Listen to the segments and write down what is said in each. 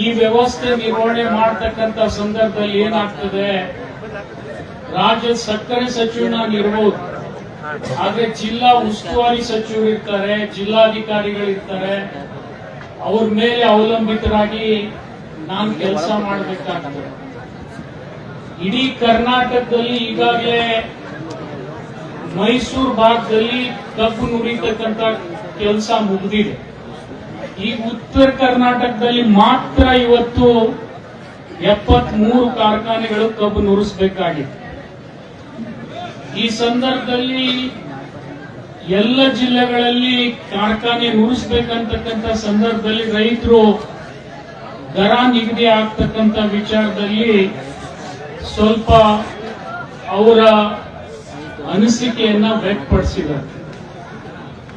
ಈ ವ್ಯವಸ್ಥೆ ನಿರ್ವಹಣೆ ಮಾಡತಕ್ಕಂತ ಸಂದರ್ಭದಲ್ಲಿ ಏನಾಗ್ತದೆ? ರಾಜ್ಯದ ಸಕ್ಕರೆ ಸಚಿವನಾಗಿರ್ಬೋದು ಆದ್ರೆ ಜಿಲ್ಲಾ ಉಸ್ತುವಾರಿ ಸಚಿವರು ಇರ್ತಾರೆ, ಜಿಲ್ಲಾಧಿಕಾರಿಗಳಿರ್ತಾರೆ. ಅವ್ರ ಮೇಲೆ ಅವಲಂಬಿತರಾಗಿ ನಾನು ಕೆಲಸ ಮಾಡಬೇಕಾಗ್ತದೆ. ಇಡೀ ಕರ್ನಾಟಕದಲ್ಲಿ ಈಗಾಗಲೇ ಮೈಸೂರು ಭಾಗದಲ್ಲಿ ಕಬ್ಬು ನುರಿತಕ್ಕಂತ ಕೆಲಸ ಮುಗಿದಿದೆ. ಈ ಉತ್ತರ ಕರ್ನಾಟಕದಲ್ಲಿ ಮಾತ್ರ ಇವತ್ತು ಎಪ್ಪತ್ ಮೂರು ಕಾರ್ಖಾನೆಗಳು ಕಬ್ಬು ನುರಿಸಬೇಕಾಗಿದೆ. ಈ ಸಂದರ್ಭದಲ್ಲಿ ಎಲ್ಲ ಜಿಲ್ಲೆಗಳಲ್ಲಿ ಕಾರ್ಖಾನೆ ನುರಿಸಬೇಕಂತಕ್ಕಂಥ ಸಂದರ್ಭದಲ್ಲಿ ರೈತರು ದರ ನಿಗದಿ ಆಗ್ತಕ್ಕಂಥ ವಿಚಾರದಲ್ಲಿ ಸ್ವಲ್ಪ ಅವರ ಅನಿಸಿಕೆಯನ್ನ ವ್ಯಕ್ತಪಡಿಸಿದ್ದಾರೆ.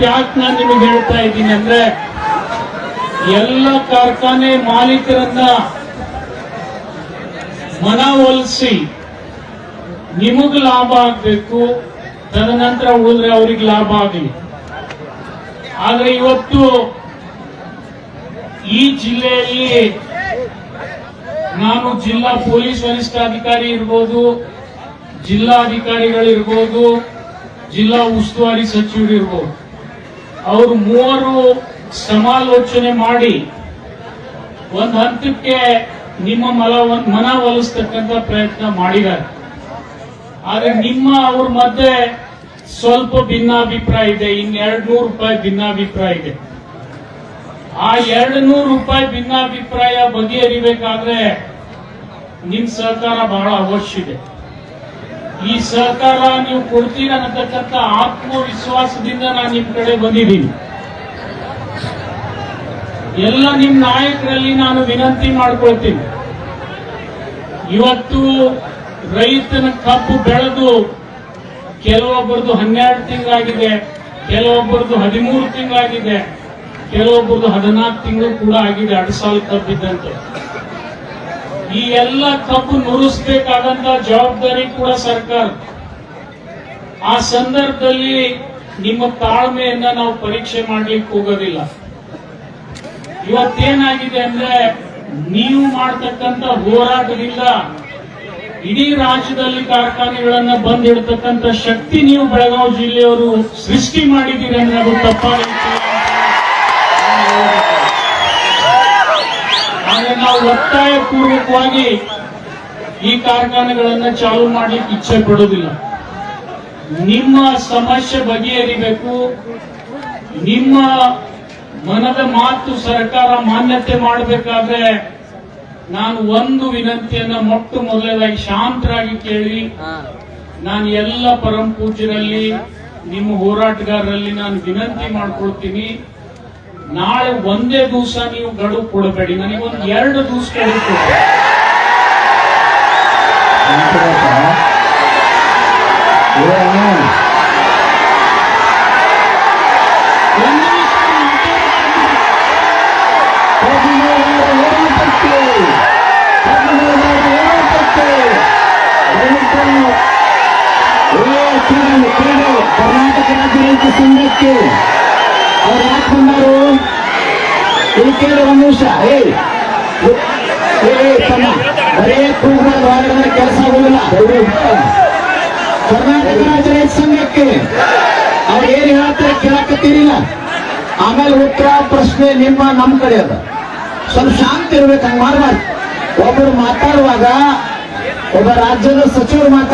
ಮಾತ್ಯಾಕ್ ನಾನು ನಿಮಗೆ ಹೇಳ್ತಾ ಇದ್ದೀನಿ ಅಂದ್ರೆ, ಎಲ್ಲ ಕಾರ್ಖಾನೆ ಮಾಲೀಕರನ್ನ ಮನವೊಲಿಸಿ ನಿಮಗ್ ಲಾಭ ಆಗ್ಬೇಕು, ತದನಂತರ ಉಳಿದ್ರೆ ಅವ್ರಿಗೆ ಲಾಭ ಆಗಲಿ. ಆದ್ರೆ ಇವತ್ತು ಈ ಜಿಲ್ಲೆಯಲ್ಲಿ ನಾನು ಜಿಲ್ಲಾ ಪೊಲೀಸ್ ವರಿಷ್ಠಾಧಿಕಾರಿ ಇರ್ಬೋದು, ಜಿಲ್ಲಾಧಿಕಾರಿಗಳಿರ್ಬೋದು, ಜಿಲ್ಲಾ ಉಸ್ತುವಾರಿ ಸಚಿವರು ಇರ್ಬೋದು ಅವರು ಮೂವರು ಸಮಾಲೋಚನೆ ಮಾಡಿ ಒಂದ್ ಹಂತಕ್ಕೆ ನಿಮ್ಮ ಮಲ ಮನ ಒಲಿಸ್ತಕ್ಕಂಥ ಪ್ರಯತ್ನ ಮಾಡಿದ್ದಾರೆ. ಆದ್ರೆ ನಿಮ್ಮ ಅವ್ರ ಮಧ್ಯೆ ಸ್ವಲ್ಪ ಭಿನ್ನಾಭಿಪ್ರಾಯ ಇದೆ ಇನ್ ಎರಡ್ ನೂರು ರೂಪಾಯಿ ಭಿನ್ನಾಭಿಪ್ರಾಯ ಇದೆ. ಆ ಎರಡು ನೂರು ರೂಪಾಯಿ ಭಿನ್ನಾಭಿಪ್ರಾಯ ಬಗೆಹರಿಬೇಕಾದ್ರೆ ನಿಮ್ ಸಹಕಾರ ಬಹಳ ಅವಶ್ಯ ಇದೆ. ಈ ಸಹಕಾರ ನೀವು ಕೊಡ್ತೀರ ಅನ್ನತಕ್ಕಂಥ ಆತ್ಮವಿಶ್ವಾಸದಿಂದ ನಾನು ನಿಮ್ ಕಡೆ ಬಂದಿದ್ದೀನಿ. ಎಲ್ಲ ನಿಮ್ ನಾಯಕರಲ್ಲಿ ನಾನು ವಿನಂತಿ ಮಾಡ್ಕೊಳ್ತೀನಿ. ಇವತ್ತು ರೈತನ ಕಬ್ಬು ಬೆಳೆದು ಕೆಲವೊಬ್ಬರದು ಹನ್ನೆರಡು ತಿಂಗಳಾಗಿದೆ, ಕೆಲವೊಬ್ಬರದು ಹದಿಮೂರು ತಿಂಗಳಾಗಿದೆ, ಕೆಲವೊಬ್ಬರದು ಹದಿನಾಲ್ಕು ತಿಂಗಳು ಕೂಡ ಆಗಿದೆ, ಎರಡು ಸಾವಿರ ಕಬ್ಬಿದ್ದಂತೆ ಈ ಎಲ್ಲ ತಪ್ಪು ನುರಿಸಬೇಕಾದಂತ ಜವಾಬ್ದಾರಿ ಕೂಡ ಸರ್ಕಾರ. ಆ ಸಂದರ್ಭದಲ್ಲಿ ನಿಮ್ಮ ತಾಳ್ಮೆಯನ್ನ ನಾವು ಪರೀಕ್ಷೆ ಮಾಡ್ಲಿಕ್ಕೆ ಹೋಗೋದಿಲ್ಲ. ಇವತ್ತೇನಾಗಿದೆ ಅಂದ್ರೆ ನೀವು ಮಾಡ್ತಕ್ಕಂತ ಹೋರಾಟದಿಂದ ಇಡೀ ರಾಜ್ಯದಲ್ಲಿ ಕಾರ್ಖಾನೆಗಳನ್ನ ಬಂದ್ ಇಡ್ತಕ್ಕಂಥ ಶಕ್ತಿ ನೀವು ಬೆಳಗಾವಿ ಜಿಲ್ಲೆಯವರು ಸೃಷ್ಟಿ ಮಾಡಿದ್ದೀರಿ ಅನ್ನೋದು ತಪ್ಪಾಗುತ್ತೆ ನಾವು ಒತ್ತಾಯ ಪೂರ್ವಕವಾಗಿ ಈ ಕಾರ್ಖಾನೆಗಳನ್ನ ಚಾಲು ಮಾಡ್ಲಿಕ್ಕೆ ಇಚ್ಛೆ ಪಡೋದಿಲ್ಲ. ನಿಮ್ಮ ಸಮಸ್ಯೆ ಬಗೆಹರಿಬೇಕು. ನಿಮ್ಮ ಮನದ ಮಾತು ಸರ್ಕಾರ ಮಾನ್ಯತೆ ಮಾಡಬೇಕಾದ್ರೆ ನಾನು ಒಂದು ವಿನಂತಿಯನ್ನ ಮೊಟ್ಟ ಮೊದಲನೇದಾಗಿ ಶಾಂತರಾಗಿ ಕೇಳಿ ನಾನು ಎಲ್ಲ ಪರಂ ಪೂಜ್ಯರಲ್ಲಿ ನಿಮ್ಮ ಹೋರಾಟಗಾರರಲ್ಲಿ ನಾನು ವಿನಂತಿ ಮಾಡ್ಕೊಳ್ತೀನಿ. ನಾಳೆ ಒಂದೇ ದಿವಸ ನೀವು ಗಡುವು ಕೊಡಬೇಡಿ ನನಗೊಂದು ಎರಡು ದಿವಸ ಗಡುವು ಕೊಡಿ ಒಂದು ನಿಮಿಷ ಮಾತಾಡ್ತೀನಿ. ಕರ್ನಾಟಕ ರಾಜ್ಯ ರೈತ ಸಂಘಕ್ಕೆ ಅವ್ರು ಯಾಕೆ ಬಂದರು ಇಲ್ಲಿ ಕೇಳಿ ಒಂದು ನಿಮಿಷ. ಏ ತಮ್ಮ. ಬರೇ ಕೂಗ್ಬಾರ್ದು ಕೆಲಸ ಆಗುದಿಲ್ಲ ಕರ್ನಾಟಕ ರಾಜ್ಯ ರೈತ ಸಂಘಕ್ಕೆ ಅವ್ರು ಏನ್ ಹೇಳ್ತಾರೆ ಕೇಳಕತ್ತೀರಿಲ್ಲ. ಆಮೇಲೆ ಉತ್ತರ ಪ್ರಶ್ನೆ ನಿಮ್ಮ ನಮ್ಮ ಕಡೆ ಅದ. ಸ್ವಲ್ಪ ಶಾಂತಿ ಇರ್ಬೇಕು, ಹಂಗ ಮಾಡಬಾರ್ದು. ಒಬ್ಬರು ಮಾತಾಡುವಾಗ ಒಬ್ಬ ರಾಜ್ಯದ ಸಚಿವರು ಮಾತಾಡ